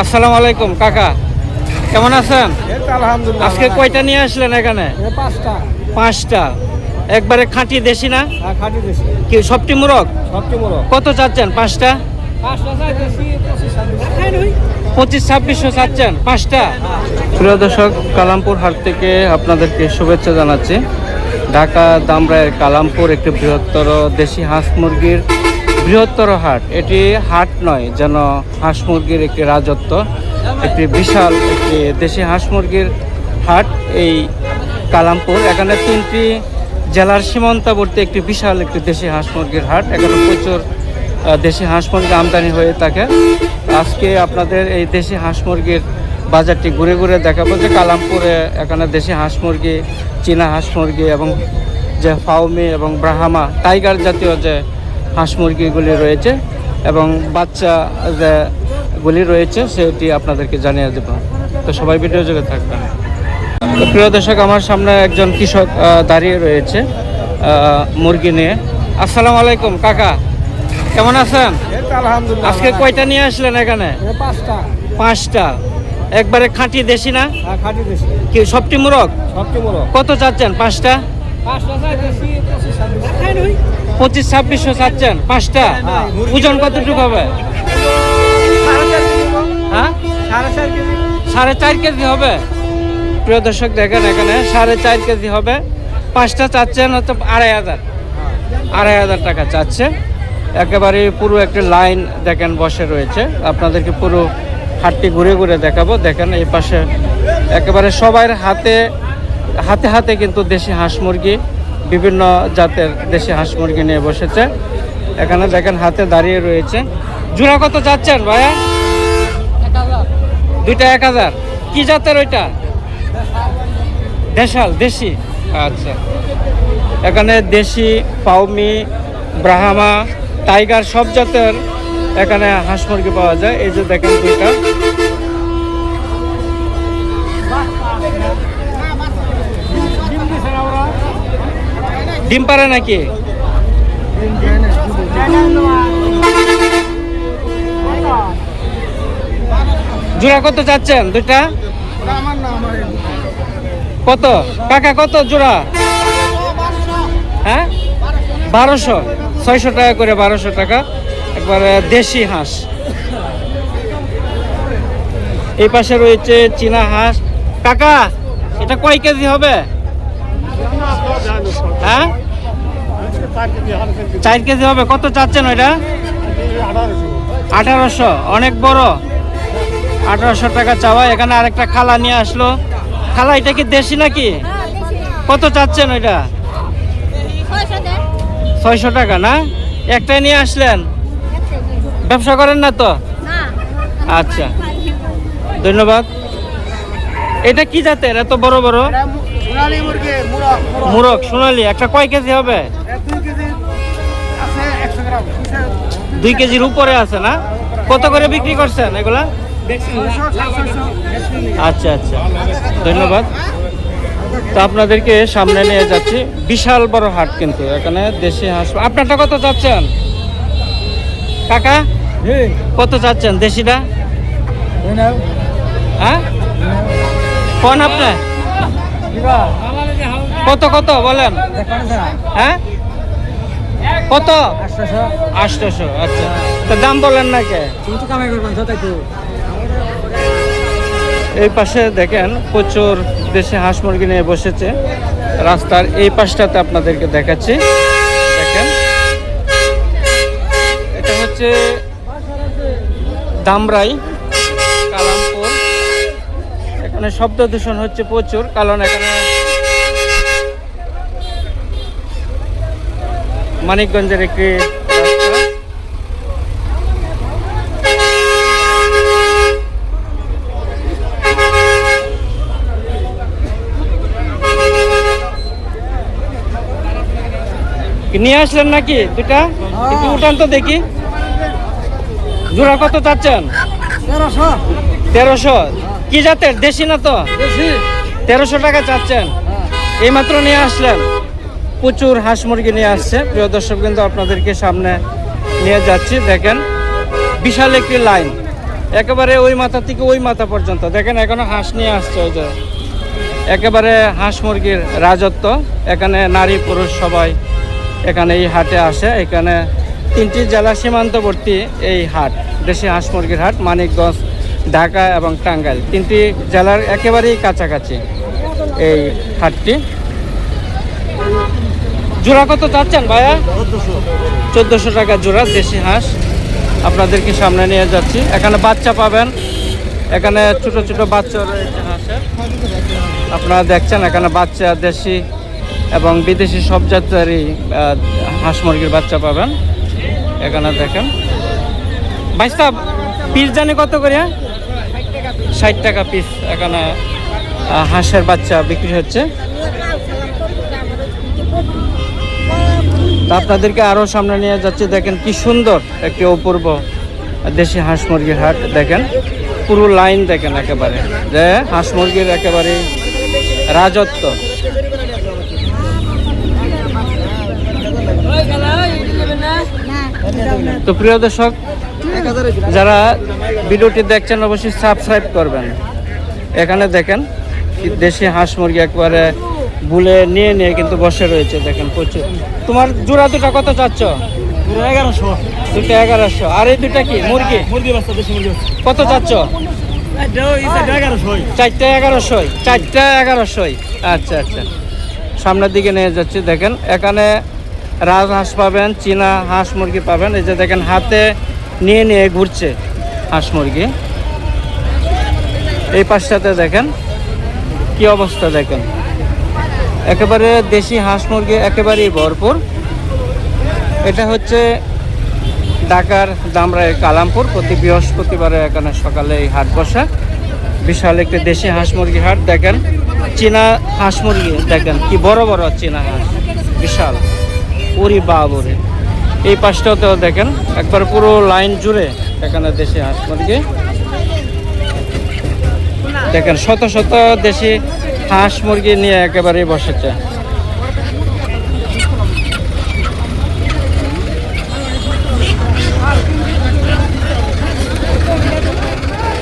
আসসালামু আলাইকুম কাকা। কেমন আছেন? আজকে কয়টা নিয়ে আসলেন এখানে? পাঁচটা। একবারে খাঁটি দেশি না? হ্যাঁ কি সবটি মুরগ? বড় কত চাচ্ছেন পাঁচটা? পাঁচটা পঁচিশ ছাব্বিশ পঁচিশ ছাব্বিশশো চাচ্ছেন পাঁচটা? প্রিয় দর্শক কালামপুর হাট থেকে আপনাদেরকে শুভেচ্ছা জানাচ্ছি। ঢাকা দামরায়ের কালামপুর একটি বৃহত্তর দেশি হাঁস মুরগির বৃহত্তর হাট। এটি হাট নয়, যেন হাঁস মুরগির একটি রাজত্ব, একটি বিশাল একটি দেশি হাঁস মুরগির হাট এই কালামপুর। এখানে তিনটি জেলার সীমান্তবর্তী একটি বিশাল একটি দেশি হাঁস মুরগির হাট। এখানে প্রচুর দেশি হাঁস মুরগি আমদানি হয়ে থাকে। আজকে আপনাদের এই দেশি হাঁস মুরগির বাজারটি ঘুরে ঘুরে দেখাবো যে কালামপুরে এখানে দেশি হাঁস মুরগি, চীনা হাঁস মুরগি এবং যে ফাউমি এবং ব্রাহামা, টাইগার জাতীয় যে হাঁস মুরগিগুলি রয়েছে এবং বাচ্চা যেগুলি রয়েছে সেটি আপনাদেরকে জানিয়ে দেবো। তো সবাই ভিডিও যোগে থাকবেন। প্রিয় দর্শক আমার সামনে একজন কৃষক দাঁড়িয়ে রয়েছে মুরগি নিয়ে। আসসালামু আলাইকুম কাকা। কেমন আছেন? আজকে কয়টা নিয়ে আসলেন এখানে? পাঁচটা। পাঁচটা। একবারে খাঁটি দেশি না? হ্যাঁ কি সবটি মুরগ? কত চাচ্ছেন পাঁচটা? পঁচিশ ছাব্বিশ ছাব্বিশশো চাচ্ছেন, পাঁচটা। ওজন কতটুকু হবে? হ্যাঁ? সাড়ে চার কেজি সাড়ে চার কেজি হবে। প্রিয় দর্শক, দেখেন এখানে সাড়ে চার কেজি হবে। পাঁচটা চাচ্ছেন হয়তো আড়াই হাজার। আড়াই হাজার টাকা চাচ্ছে। একেবারে পুরো একটা লাইন দেখেন বসে রয়েছে। আপনাদেরকে পুরো হাটটি ঘুরে ঘুরে দেখাবো। দেখেন এই পাশে একেবারে সবার হাতে হাতে হাতে কিন্তু দেশি হাঁস মুরগি। বিভিন্ন জাতের দেশি হাঁস মুরগি নিয়ে বসেছে। এখানে দেখেন হাতে দাঁড়িয়ে রয়েছে। জোড়া কত চাচ্ছেন ভাইয়া? দুইটা এক হাজার। কি জাতের ওইটা? দেশাল, দেশি। আচ্ছা। এখানে দেশি পাউমি ব্রাহামা, টাইগার, সব জাতের এখানে হাঁস মুরগি পাওয়া যায়। এই যে দেখেন দুইটা। ডিম পারে নাকি? জোড়া কত চাচ্ছেন দুইটা? কত? কাকা, কত জোড়া? হ্যাঁ? বারোশো। ছয়শো টাকা করে বারোশো টাকা। একবারে দেশি হাঁস। এই পাশে রয়েছে চীনা হাঁস। কাকা, এটা কয় কেজি হবে? হ্যাঁ? চার কেজি হবে, কত চাচ্ছেন ওইটা? আঠারোশো, অনেক বড়। আঠারোশো টাকা চাওয়া, এখানে আরেকটা খালা নিয়ে আসলো। খালা, এটা কি দেশি নাকি? কত চাচ্ছেন ওইটা? ছয়শো টাকা না? একটাই নিয়ে আসলেন? ব্যবসা করেন না তো? আচ্ছা ধন্যবাদ। এটা কি জাতের? এত বড় বড়? মুরগি মুরগ মুরগ। সোনালি একটা কয় কেজি হবে? দুই কেজি আছে একশো গ্রাম। দুই কেজির উপরে আছে না? কত করে বিক্রি করছেন এগুলা? আচ্ছা আচ্ছা। ধন্যবাদ। তো আপনাদেরকে সামনে নিয়ে যাচ্ছি। বিশাল বড় হাট কিন্তু এখানে দেশি হাঁস। আপনারটা কত চাচ্ছেন? কাকা? কত চাচ্ছেন? দেশিটা? হ্যাঁ? কোন আপনি কত কত বলেন? হ্যাঁ? কত? আটশোশো আচ্ছা। তো দাম বলেন না কে? এই পাশে দেখেন, প্রচুর দেশে হাঁস মুরগি নিয়ে বসেছে। রাস্তার এই পাশটাতে আপনাদেরকে দেখাচ্ছি। দেখেন। এটা হচ্ছে দামরাই। এখানে শব্দ দূষণ হচ্ছে প্রচুর কারণ এখানে মানিকগঞ্জের একটি নিয়ে আসলেন নাকি দুটা? একটু উঠান তো দেখি। জোড়া কত চাচ্ছেন? তেরোশো। তেরোশো। কি জাতের? দেশি না তো? তেরোশো টাকা চাচ্ছেন। এইমাত্র নিয়ে আসলেন। প্রচুর হাঁস মুরগি নিয়ে আসছে। প্রিয় দর্শক কিন্তু আপনাদেরকে সামনে নিয়ে যাচ্ছি। দেখেন বিশাল একটি লাইন। একেবারে ওই মাথা থেকে ওই মাথা পর্যন্ত। দেখেন এখনও হাঁস নিয়ে আসছে ওই যে। একেবারে হাঁস মুরগির রাজত্ব। এখানে নারী পুরুষ সবাই এখানে এই হাটে আসে। এখানে তিনটি জেলা সীমান্তবর্তী এই হাট দেশি হাঁস মুরগির হাট মানিকগঞ্জ ঢাকা এবং টাঙ্গাইল। তিনটি জেলার একেবারেই কাছাকাছি এই হাটটি। জোড়া কত চাচ্ছেন ভাইয়া? চোদ্দোশো টাকা জোড়া, দেশি হাঁস। আপনাদেরকে সামনে নিয়ে যাচ্ছি। এখানে বাচ্চা পাবেন। এখানে ছোট ছোট বাচ্চা রয়েছে হাঁসের। আপনারা দেখছেন, এখানে বাচ্চা দেশি এবং বিদেশি সব জাতেরই হাঁস মুরগির বাচ্চা পাবেন। এখানে দেখেন। বাইশটা পিস জানি কত করে ষাট টাকা পিস এখানে হাঁসের বাচ্চা বিক্রি হচ্ছে। তা আপনাদেরকে আরও সামনে নিয়ে যাচ্ছে, দেখেন কি সুন্দর একটি অপূর্ব দেশি হাঁস মুরগির হাট, দেখেন। পুরো লাইন দেখেন একেবারে, যে হাঁস মুরগির একেবারে রাজত্ব। তো প্রিয় দর্শক, যারা ভিডিওটি দেখছেন অবশ্যই সাবস্ক্রাইব করবেন। এখানে দেখেন দেশি হাঁস মুরগি একবারে বুলে নিয়ে নিয়ে কিন্তু বসে রয়েছে দেখেন প্রচুর। তোমার জোড়া দুটা কত চাচ্ছ? এগারোশো। দুটা এগারোশো। আর এই দুটা কি? মুরগি? মুরগি বাচ্চা দেশি মুরগি কত চাচ্ছ? চারটা এগারোশোই। চারটা এগারোশোই। আচ্ছা আচ্ছা। সামনের দিকে নিয়ে যাচ্ছি দেখেন। এখানে রাজহাঁস পাবেন চীনা হাঁস মুরগি পাবেন। এই যে দেখেন হাতে নিয়ে নিয়ে ঘুরছে। হাঁস মুরগি। এই পাশটাতে দেখেন, কি অবস্থা দেখেন। একেবারে দেশি হাঁস মুরগি একেবারেই ভরপুর। এটা হচ্ছে ঢাকার দামরায় কালামপুর। প্রতি বৃহস্পতিবারে এখানে সকালে এই হাট বসে। বিশাল একটি দেশি হাঁস মুরগি হাট, দেখেন। চীনা হাঁস মুরগি, দেখেন, কি বড় বড় চীনা হাঁস। বিশাল। উরি বাবুরি। এই পাশটাতেও দেখেন, একবার পুরো লাইন জুড়ে এখানে দেশি হাঁস মুরগি। দেখেন, শত শত দেশি হাঁস মুরগি নিয়ে একেবারেই বসেছে।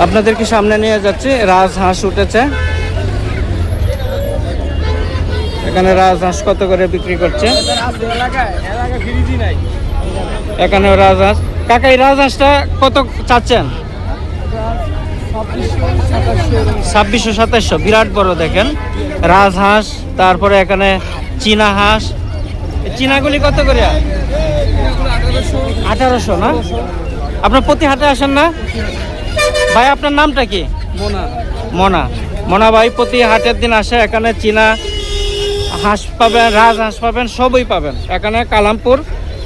আপনাদেরকে সামনে নিয়ে যাচ্ছি রাজহাঁস উঠেছে। এখানে রাজহাঁস কত করে বিক্রি করছে? এখানে রাজহাঁস কাকা এই রাজহাঁসটা কত চাচ্ছেন? ছাব্বিশশো সাতাশশো বিরাট বড় দেখেন। রাজহাঁস তারপরে এখানে চীনা হাঁস। চীনাগুলি কত করে? আঠারোশো না? আপনার প্রতি হাটে আসেন না? ভাই আপনার নামটা কি? মোনা। মোনা ভাই প্রতি হাটের দিন আসে এখানে চীনা হাঁস পাবেন রাজ হাঁস পাবেন সবই পাবেন। এখানে কালামপুর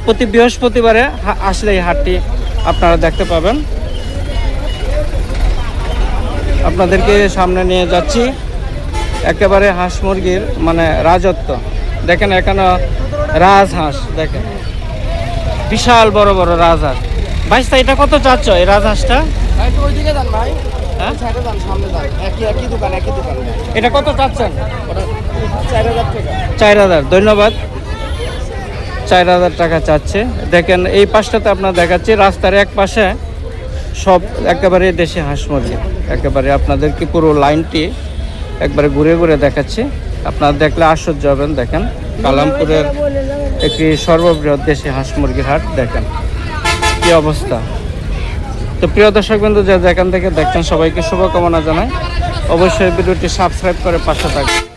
প্রতি বৃহস্পতিবারে আসলে এই হাটটি আপনারা দেখতে পাবেন। আপনাদেরকে সামনে নিয়ে যাচ্ছি। একেবারে হাঁস মুরগির মানে রাজত্ব। দেখেন এখানে রাজহাঁস দেখেন। বিশাল বড় বড় রাজহাঁস ভাইস্তা এটা কত চাচ্ছ এই রাজহাঁসটা ভাই হ্যাঁ? এটা কত চাচ্ছেন? চার হাজার। ধন্যবাদ। চার হাজার টাকা চাচ্ছে। দেখেন, এই পাশটাতে আপনার দেখাচ্ছি, রাস্তার এক পাশে সব একেবারে দেশি হাঁস মুরগি। একেবারে আপনাদেরকে পুরো লাইনটি একবারে ঘুরে ঘুরে দেখাচ্ছি। আপনারা দেখলে আশ্চর্য হবেন, দেখেন। কালামপুরের একটি সর্ববৃহৎ দেশি হাঁস মুরগির হাট, দেখেন। কি অবস্থা। তো প্রিয় দর্শক বন্ধু, যে যেখান থেকে দেখছেন, সবাইকে শুভকামনা জানাই। অবশ্যই ভিডিওটি সাবস্ক্রাইব করে পাশে থাকবেন।